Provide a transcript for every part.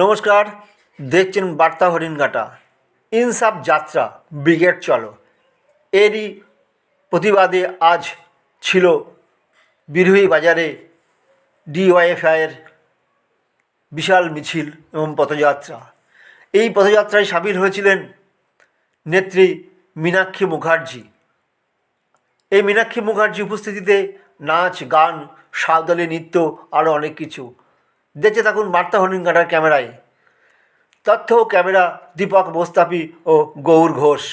নমস্কার, দেখছেন বার্তা হরিণঘাটা। ইনসাফ যাত্রা, ব্রিগেড চলো। এরই প্রতিবাদে আজ ছিল বিরুহি বাজারে ডিওয়াইএফআইয়ের বিশাল মিছিল এবং পথযাত্রা। এই পথযাত্রায় সামিল হয়েছিলেন নেত্রী মীনাক্ষী মুখার্জি। এই মীনাক্ষী মুখার্জি উপস্থিতিতে নাচ, গান, সাঁওতালি নৃত্য, আরও অনেক কিছু দেখতে থাকুন বার্তা হরিণঘাটার ক্যামেরায়। তথ্য ও ক্যামেরা দীপক মোস্তাফি ও গৌর ঘোষ।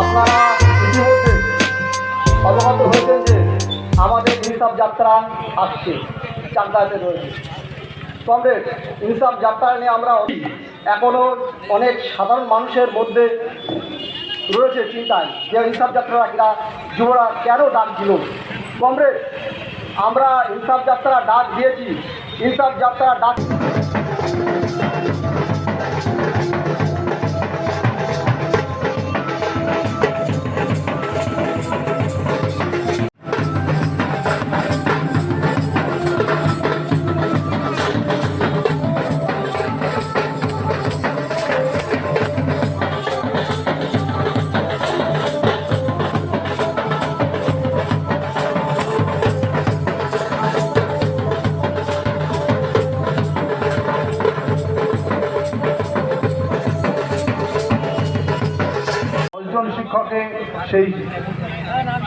আপনারা ইতিমধ্যে অবগত হয়েছেন যে আমাদের ইনসাফ যাত্রা আসছে চাকদাতে রয়েছে। কমরেড ইনসাফ যাত্রা নিয়ে আমরা এখনও অনেক সাধারণ মানুষের মধ্যে রয়েছে চিন্তায় যে ইনসাফ যাত্রারা যুবরা কেন ডাক দিল? কমরেড, আমরা ইনসাফ যাত্রা ডাক দিয়েছি। ইনসাফ যাত্রা ডাক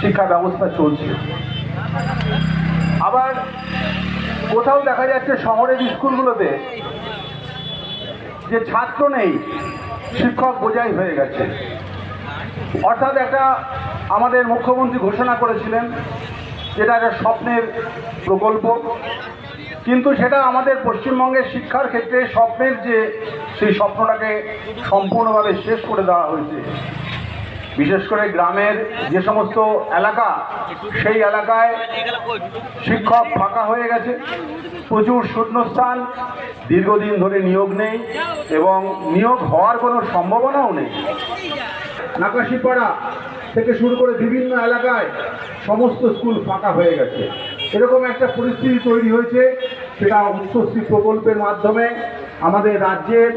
শিক্ষা ব্যবস্থা চলছে। আবার কোথাও দেখা যাচ্ছে শহরের স্কুলগুলোতে যে ছাত্র নেই, শিক্ষক বোঝাই হয়ে গেছে। অর্থাৎ একটা আমাদের মুখ্যমন্ত্রী ঘোষণা করেছিলেন, যেটা একটা স্বপ্নের প্রকল্প। কিন্তু সেটা আমাদের পশ্চিমবঙ্গের শিক্ষার ক্ষেত্রে স্বপ্নের যে সেই স্বপ্নটাকে সম্পূর্ণভাবে শেষ করে দেওয়া হয়েছে। বিশেষ করে গ্রামের যে সমস্ত এলাকা, সেই এলাকায় শিক্ষক ফাঁকা হয়ে গেছে। প্রচুর শূন্যস্থান, দীর্ঘদিন ধরে নিয়োগ নেই এবং নিয়োগ হওয়ার কোনো সম্ভাবনাও নেই। নাকাশিপাড়া থেকে শুরু করে বিভিন্ন এলাকায় সমস্ত স্কুল ফাঁকা হয়ে গেছে। এরকম একটা পরিস্থিতি তৈরি হয়েছে, সেটা উচ্চশ্রী প্রকল্পের মাধ্যমে আমাদের রাজ্যের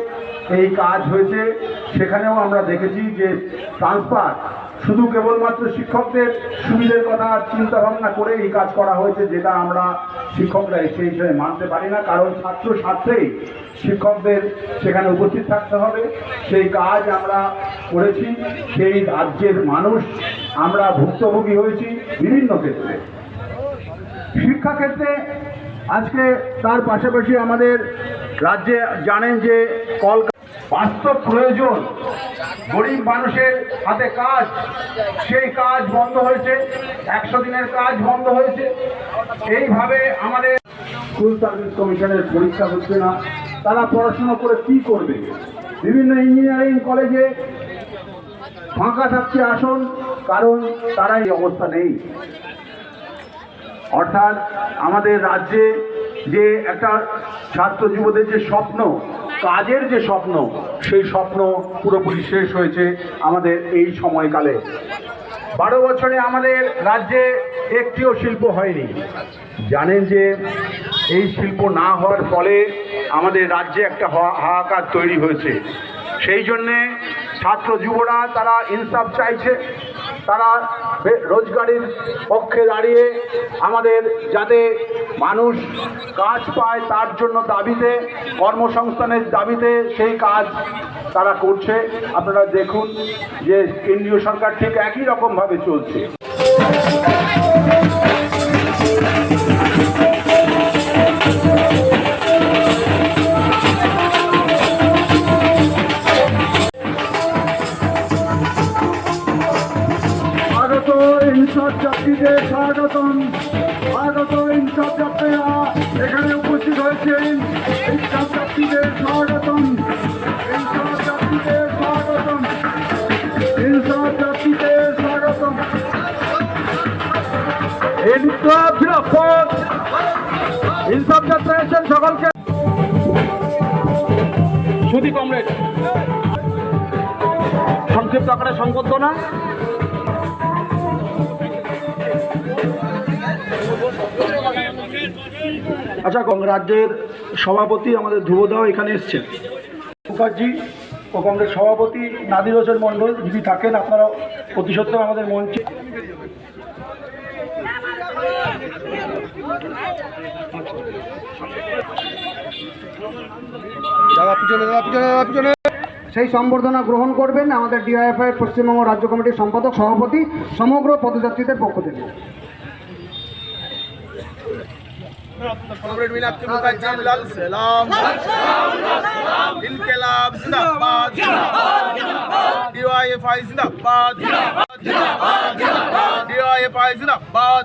এই কাজ হয়েছে। সেখানেও আমরা দেখেছি যে ট্রান্সফার শুধু কেবলমাত্র শিক্ষকদের সুবিধের কথা চিন্তা ভাবনা করে এই কাজ করা হয়েছে, যেটা আমরা শিক্ষকরা সেই হিসেবে মানতে পারি না। কারণ ছাত্র ছাত্রেই শিক্ষকদের সেখানে উপস্থিত থাকতে হবে। সেই কাজ আমরা করেছি, সেই রাজ্যের মানুষ আমরা ভুক্তভোগী হয়েছি বিভিন্ন ক্ষেত্রে। শিক্ষাক্ষেত্রে আজকে তার পাশাপাশি আমাদের রাজ্যে জানেন যে কল বাস্তব প্রয়োজন। গরিব মানুষের হাতে কাজ, সেই কাজ বন্ধ হয়েছে, একশো দিনের কাজ বন্ধ হয়েছে। এইভাবে আমাদের স্কুল সার্ভিস কমিশনের পরীক্ষা হচ্ছে না, তারা পড়াশোনা করে কি করবে? বিভিন্ন ইঞ্জিনিয়ারিং কলেজে ফাঁকা থাকছে আসন, কারণ তারা এই অবস্থা নেই। অর্থাৎ আমাদের রাজ্যে যে একটা ছাত্র যুবদের যে স্বপ্ন কাজের যে স্বপ্ন, সেই স্বপ্ন পুরোপুরি শেষ হয়েছে আমাদের এই সময়কালে। বারো বছরে আমাদের রাজ্যে একটিও শিল্প হয়নি। জানেন যে এই শিল্প না হওয়ার ফলে আমাদের রাজ্যে একটা হাহাকার তৈরি হয়েছে। সেই জন্যে ছাত্র যুবরা তারা ইনসাফ চাইছে তারা রোজগারের পক্ষে দাঁড়িয়ে আমাদের যাতে মানুষ কাজ পায় তার জন্য দাবিতে, কর্মসংস্থানের দাবিতে সেই কাজ তারা করছে। আপনারা দেখুন যে কেন্দ্রীয় সরকার ঠিক একই রকমভাবে চলছে। ইনসাফ জিরাফত ইনসাফ যাত্রা এসেছেন সকলকে। সুদী কমরেড সংক্ষিপ্ত আকারে সংবর্ধনা আচ্ছা কং- রাজ্যের সভাপতি আমাদের ধ্রুবদাও এখানে এসছেন। মুখার্জি ও কংগ্রেস সভাপতি নাদির হোসেন মণ্ডল যদি থাকেন আপনারা অতি সত্ত্বেও আমাদের মঞ্চে। সেই সম্বর্ধনা গ্রহণ করবেন আমাদের ডিআইএফআই পশ্চিমবঙ্গ রাজ্য কমিটির সম্পাদক সভাপতি সমগ্র পদযাত্রীদের পক্ষ থেকে। কমরেড মীনাক্ষী মুখার্জি লাল সালাম। ইনকেলাব জিন্দাবাদ। ডিওয়াইএফআই জিন্দাবাদ। ডিওয়াইএফআই জিন্দাবাদ।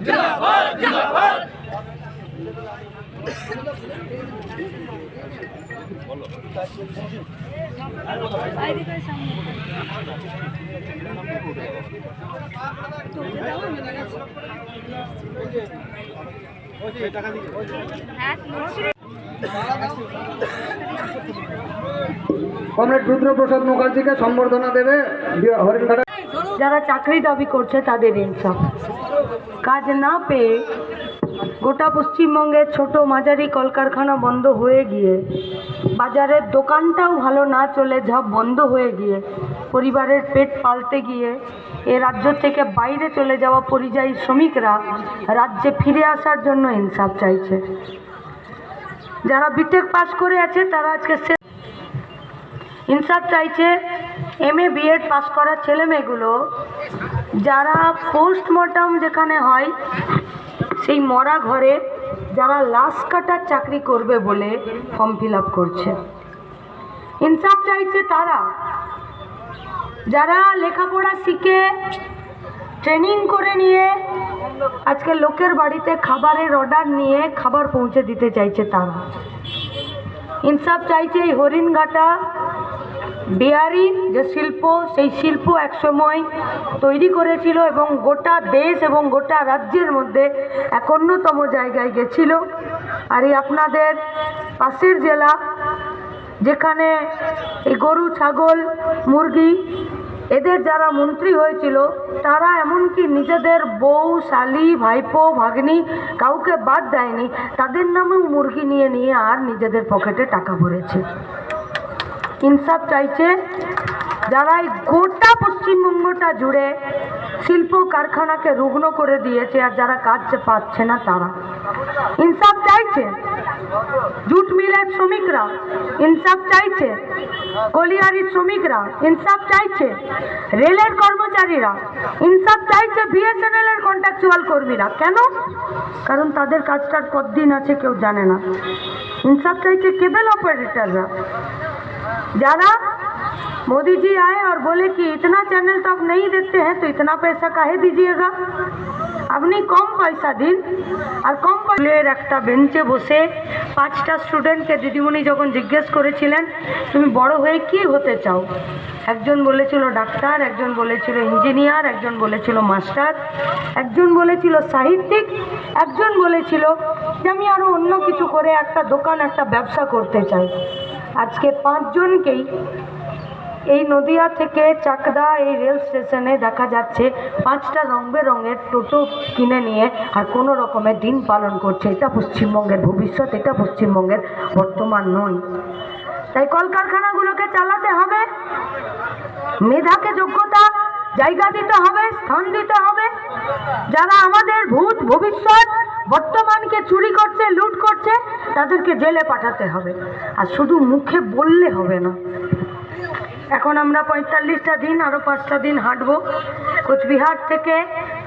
কমরেড রুদ্রপ্রসাদ মুখার্জিকে সম্বর্ধনা দেবে যারা চাকরি দাবি করছে তাদের ইনসাফ। কাজ না পেয়ে গোটা পশ্চিমবঙ্গের ছোট মাঝারি কলকারখানা বন্ধ হয়ে গিয়ে বাজারের দোকানটাও ভালো না চলে যা বন্ধ হয়ে গিয়ে। পরিবারের পেট পালতে গিয়ে এ রাজ্য থেকে বাইরে চলে যাওয়া পরিযায়ী শ্রমিকরা রাজ্যে ফিরে আসার জন্য ইনসাফ চাইছে। যারা বিটেক পাস করে আছে, তারা আজকে ইনসাফ চাইছে এম এ বিএড পাস করা ছেলে মেয়েগুলো যারা পোস্টমর্টম যেখানে হয়, সেই মরা ঘরে যারা লাশ কাটার চাকরি করবে বলে ফর্ম ফিল আপ করছে। ইনসাফ চাইছে তারা, যারা লেখাপড়া শিখে ট্রেনিং করে নিয়ে, আজকে লোকের বাড়িতে খাবারের অর্ডার নিয়ে খাবার পৌঁছে দিতে চাইছে তারা। ইনসাফ চাইছে এই হরিণঘাটা বিহারি যে শিল্প, সেই শিল্প একসময় তৈরি করেছিল এবং গোটা দেশ এবং গোটা রাজ্যের মধ্যে এক অন্যতম জায়গায় গেছিল। আর এই আপনাদের পাশের জেলা, যেখানে এই গরু, ছাগল, মুরগি, এদের যারা মন্ত্রী হয়েছিল, তারা এমনকি নিজেদের বউ, শালি, ভাইপো, ভাগ্নি কাউকে বাদ দেয়নি। তাদের নামেও মুরগি নিয়ে নিয়ে আর নিজেদের পকেটে টাকা ভরেছে। ইনসাফ চাইছে। যারা এই গোটা পশ্চিমবঙ্গটা জুড়ে শিল্প কারখানাকে রুগ্ন করে দিয়েছে আর যারা কাজ পাচ্ছে না তারা। ইনসাফ চাইছে। জুট মিলের শ্রমিকরা ইনসাফ চাইছে। কলিয়ারি শ্রমিকরা ইনসাফ চাইছে। রেলের কর্মচারীরা ইনসাফ চাইছে। বিএসএনএল এর কন্ট্রাকচুয়াল কর্মীরা। কেন? কারণ তাদের কাজটার কতদিন আছে, কেউ জানে না। ইনসাফ চাইছে কেবল অপারেটররা जाना मोदी जी आए और बोले कि इतना चैनल तो आप नहीं देखते हैं तो इतना पैसा काहे दीजिएगा? আপনি কম পয়সা দিন। আর কম পয়সার একটা বেঞ্চে বসে পাঁচটা স্টুডেন্টকে দিদিমণি যখন জিজ্ঞেস করেছিলেন, তুমি বড় হয়ে কি হতে চাও? একজন বলেছিল ডাক্তার, একজন বলেছিল ইঞ্জিনিয়ার একজন বলেছিল মাস্টার একজন বলেছিল সাহিত্যিক, একজন বলেছিল যে, আমি আরও অন্য কিছু করে একটা দোকান, একটা ব্যবসা করতে চাই। আজকে পাঁচজনকেই এই নদিয়া থেকে চাকদা এই রেল স্টেশনে দেখা যাচ্ছে পাঁচটা রং বেরঙের টোটো কিনে নিয়ে আর কোনো রকমের দিন পালন করছে। এটা পশ্চিমবঙ্গের ভবিষ্যৎ, এটা পশ্চিমবঙ্গের বর্তমান নয়। তাই কলকারখানাগুলোকে চালাতে হবে, মেধাকে যোগ্যতা, জায়গা দিতে হবে, স্থান দিতে হবে। যারা আমাদের ভূত ভবিষ্যৎ, বর্তমানকে চুরি করছে, লুট করছে, তাদেরকে জেলে পাঠাতে হবে। আর শুধু মুখে বললে হবে না। এখন আমরা পঁয়তাল্লিশটা দিন আরও পাঁচটা দিন হাঁটবো। কোচবিহার থেকে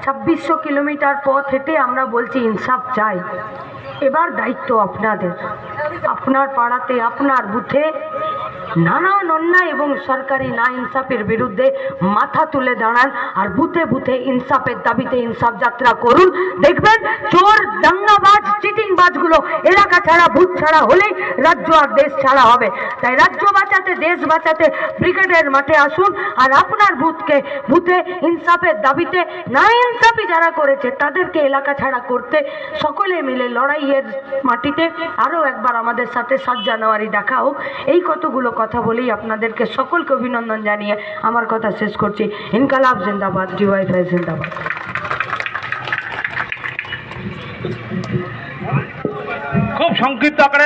ছাব্বিশশো কিলোমিটার পথ হেঁটে আমরা বলছি, ইনসাফ চাই। এবার দায়িত্ব আপনাদের। আপনার পাড়াতে, আপনার বুথে নানান অন্যায় এবং সরকারি না ইনসাফের বিরুদ্ধে মাথা তুলে দাঁড়ান আর বুথে বুথে ইনসাফের দাবিতে ইনসাফ যাত্রা করুন। দেখবেন চোর, দাঙ্গাবাজ, চিটিংবাজগুলো এলাকা ছাড়া, বুথ ছাড়া হলেই রাজ্য আর দেশ ছাড়া হবে। তাই রাজ্য বাঁচাতে, দেশ বাঁচাতে ব্রিগেডের মাঠে আসুন আর আপনার বুথকে, বুথে ইনসাফের দাবিতে না ইনসাফি যারা করেছে তাদেরকে এলাকা ছাড়া করতে সকলে মিলে লড়াইয়ের মাটিতে আরও একবার আমাদের সাথে সাত জানুয়ারি দেখা হোক। এই কতগুলো কথা বলেই আপনাদেরকে সকলকে অভিনন্দন জানিয়ে আমার কথা শেষ করছি। ইনকালাব জিন্দাবাদ ডিওয়াইফাই জিন্দাবাদ। খুব সংক্ষিপ্ত আকারে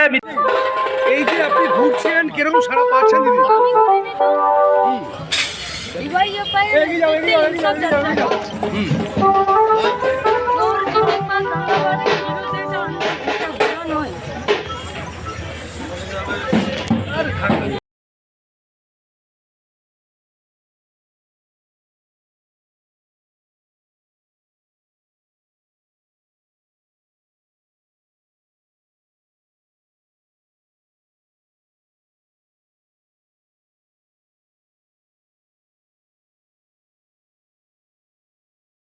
এই যে আপনি ঘুরছেন কীরকম সারা পাচ্ছেন দিদি? আমি করিনি